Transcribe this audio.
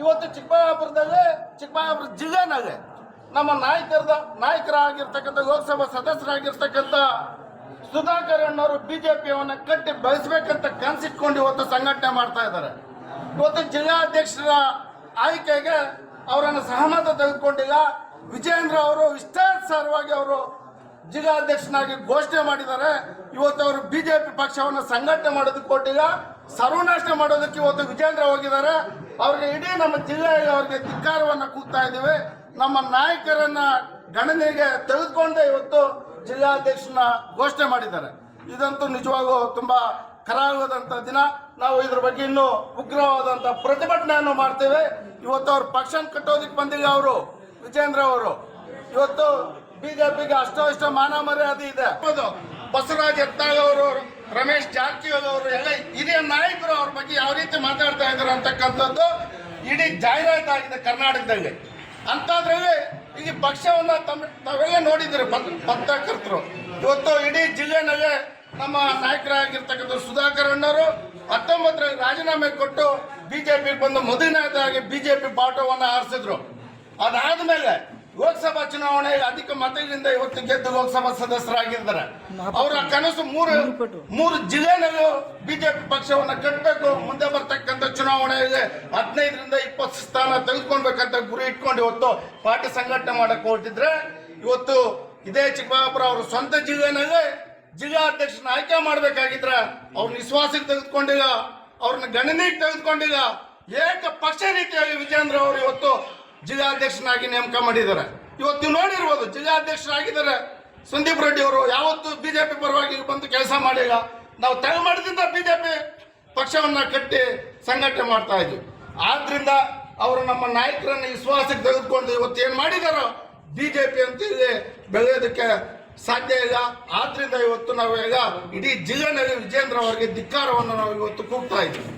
ಇವತ್ತು ಚಿಕ್ಕಬಳ್ಳಾಪುರದಲ್ಲಿ ಚಿಕ್ಕಬಳ್ಳಾಪುರ ಜಿಲ್ಲೆನಾಗ ನಮ್ಮ ನಾಯಕರದ ನಾಯಕರಾಗಿರ್ತಕ್ಕಂಥ ಲೋಕಸಭಾ ಸದಸ್ಯರಾಗಿರ್ತಕ್ಕಂಥ ಸುಧಾಕರ್ ಅಣ್ಣವರು ಬಿಜೆಪಿಯವನ್ನ ಕಟ್ಟಿ ಬೆಳೆಸ್ಬೇಕಂತ ಕನಸಿಟ್ಕೊಂಡು ಇವತ್ತು ಸಂಘಟನೆ ಮಾಡ್ತಾ ಇದ್ದಾರೆ. ಇವತ್ತು ಜಿಲ್ಲಾಧ್ಯಕ್ಷರ ಆಯ್ಕೆಗೆ ಅವರನ್ನು ಸಹಮತ ತೆಗೆದುಕೊಂಡಿಲ್ಲ. ವಿಜೇಂದ್ರ ಅವರು ಇಷ್ಟಾನುಸಾರವಾಗಿ ಅವರು ಜಿಲ್ಲಾಧ್ಯಕ್ಷನಾಗಿ ಘೋಷಣೆ ಮಾಡಿದ್ದಾರೆ. ಇವತ್ತು ಅವರು ಬಿಜೆಪಿ ಪಕ್ಷವನ್ನು ಸಂಘಟನೆ ಮಾಡೋದಕ್ಕೆ ಕೊಟ್ಟಿಲ್ಲ. ಸರ್ವನಾಶ ಮಾಡೋದಕ್ಕೆ ಇವತ್ತು ವಿಜೇಂದ್ರ ಹೋಗಿದ್ದಾರೆ. ಅವ್ರಿಗೆ ಇಡೀ ನಮ್ಮ ಜಿಲ್ಲೆಯಲ್ಲಿ ಅವ್ರಿಗೆ ಧಿಕ್ಕಾರವನ್ನು ಕೂಗ್ತಾ ಇದ್ದೇವೆ. ನಮ್ಮ ನಾಯಕರನ್ನ ಗಣನೆಗೆ ತೆಗೆದುಕೊಂಡೇ ಇವತ್ತು ಜಿಲ್ಲಾಧ್ಯಕ್ಷನ ಘೋಷಣೆ ಮಾಡಿದ್ದಾರೆ. ಇದಂತೂ ನಿಜವಾಗೂ ತುಂಬಾ ಕರಾಗದಂತ ದಿನ. ನಾವು ಇದ್ರ ಬಗ್ಗೆ ಇನ್ನೂ ಉಗ್ರವಾದಂತ ಪ್ರತಿಭಟನೆಯನ್ನು ಮಾಡ್ತೇವೆ. ಇವತ್ತು ಅವ್ರ ಪಕ್ಷ ಕಟ್ಟೋದಕ್ಕೆ ಬಂದಿಲ್ಲ ಅವರು, ವಿಜೇಂದ್ರ ಅವರು. ಇವತ್ತು ಬಿಜೆಪಿಗೆ ಅಷ್ಟೋ ಇಷ್ಟೋ ಮಾನ ಮರ್ಯಾದೆ ಇದೆ. ಬಸವರಾಜ್ ಎತ್ತಾಳ್ ಅವರು ರಮೇಶ್ ಜಾರಕಿಹೊಳಿ ಅವರು ಎಲ್ಲ ಹಿರಿಯ ನಾಯಕರು ಅವ್ರ ಬಗ್ಗೆ ಯಾವ ರೀತಿ ಮಾತಾಡ್ತಾ ಇದ್ದಾರೆ ಅಂತಕ್ಕಂಥದ್ದು ಇಡೀ ಜಾಹೀರಾತಾಗಿದೆ ಕರ್ನಾಟಕದಲ್ಲಿ. ಅಂಥದ್ರಲ್ಲಿ ಈ ಪಕ್ಷವನ್ನ ತಮ್ಮ ತಾವೆಲ್ಲ ನೋಡಿದ್ದೀರಿ ಪತ್- ಪತ್ರಕರ್ತರು. ಇವತ್ತು ಇಡೀ ಜಿಲ್ಲೆನಲ್ಲಿ ನಮ್ಮ ನಾಯಕರಾಗಿರ್ತಕ್ಕಂಥ ಸುಧಾಕರ್ ಅಣ್ಣವರು ಹತ್ತೊಂಬತ್ತರಲ್ಲಿ ರಾಜೀನಾಮೆ ಕೊಟ್ಟು ಬಿಜೆಪಿ ಬಂದು ಮೊದಲನೇದಾಗಿ ಬಿಜೆಪಿ ಬಾಟವನ್ನ ಆರಿಸಿದ್ರು ಅದಾದ್ಮೇಲೆ ಲೋಕಸಭಾ ಚುನಾವಣೆಗೆ ಅಧಿಕ ಮತಗಳಿಂದ ಇವತ್ತು ಗೆದ್ದು ಲೋಕಸಭಾ ಸದಸ್ಯರಾಗಿದ್ದಾರೆ. ಅವರ ಕನಸು ಮೂರು ಮೂರು ಜಿಲ್ಲೆನಲ್ಲೂ ಬಿಜೆಪಿ ಪಕ್ಷವನ್ನ ಕಟ್ಟಬೇಕು ಮುಂದೆ ಬರ್ತಕ್ಕಂಥ ಚುನಾವಣೆಗೆ ಹದಿನೈದರಿಂದ ಇಪ್ಪತ್ತು ಸ್ಥಾನ ತೆಗೆದುಕೊಳ್ಬೇಕಂತ ಗುರಿ ಇಟ್ಕೊಂಡು ಇವತ್ತು ಪಾರ್ಟಿ ಸಂಘಟನೆ ಮಾಡಕ್ಕೆ ಹೊರಟಿದ್ರೆ, ಇವತ್ತು ಇದೇ ಚಿಕ್ಕಬಳ್ಳಾಪುರ ಅವ್ರ ಸ್ವಂತ ಜಿಲ್ಲಾ ಜಿಲ್ಲಾಧ್ಯಕ್ಷನ ಆಯ್ಕೆ ಮಾಡಬೇಕಾಗಿದ್ರೆ ಅವ್ರನ್ನ ವಿಶ್ವಾಸಕ್ಕೆ ತೆಗೆದುಕೊಂಡಿಲ್ಲ, ಅವ್ರನ್ನ ಗಣನೀಗೆ ತೆಗೆದುಕೊಂಡಿಲ್ಲ. ಏಕ ಪಕ್ಷ ರೀತಿಯಾಗಿ ವಿಜೇಂದ್ರ ಅವರು ಇವತ್ತು ಜಿಲ್ಲಾಧ್ಯಕ್ಷನಾಗಿ ನೇಮಕ ಮಾಡಿದ್ದಾರೆ. ಇವತ್ತು ನೋಡಿರ್ಬೋದು ಜಿಲ್ಲಾಧ್ಯಕ್ಷರಾಗಿದ್ದಾರೆ. ಸಂದೀಪ್ ರೆಡ್ಡಿ ಅವರು ಯಾವತ್ತು ಬಿಜೆಪಿ ಪರವಾಗಿ ಬಂದು ಕೆಲಸ ಮಾಡಿಲ್ಲ. ನಾವು ತಲೆ ಮಾಡಿದಿಂದ ಬಿಜೆಪಿ ಪಕ್ಷವನ್ನ ಕಟ್ಟಿ ಸಂಘಟನೆ ಮಾಡ್ತಾ ಇದ್ವಿ. ಆದ್ರಿಂದ ಅವರು ನಮ್ಮ ನಾಯಕರನ್ನು ವಿಶ್ವಾಸಕ್ಕೆ ತೆಗೆದುಕೊಂಡು ಇವತ್ತು ಏನು ಮಾಡಿದಾರೋ ಬಿಜೆಪಿ ಅಂತ ಇಲ್ಲಿ ಬೆಳೆಯೋದಕ್ಕೆ ಸಾಧ್ಯ ಇಲ್ಲ. ಆದ್ರಿಂದ ಇವತ್ತು ನಾವು ಈಗ ಇಡೀ ಜಿಲ್ಲೆನಲ್ಲಿ ವಿಜೇಂದ್ರ ಅವರಿಗೆ ಧಿಕ್ಕಾರವನ್ನು ನಾವು ಇವತ್ತು ಕೂಗ್ತಾ ಇದ್ದೀವಿ.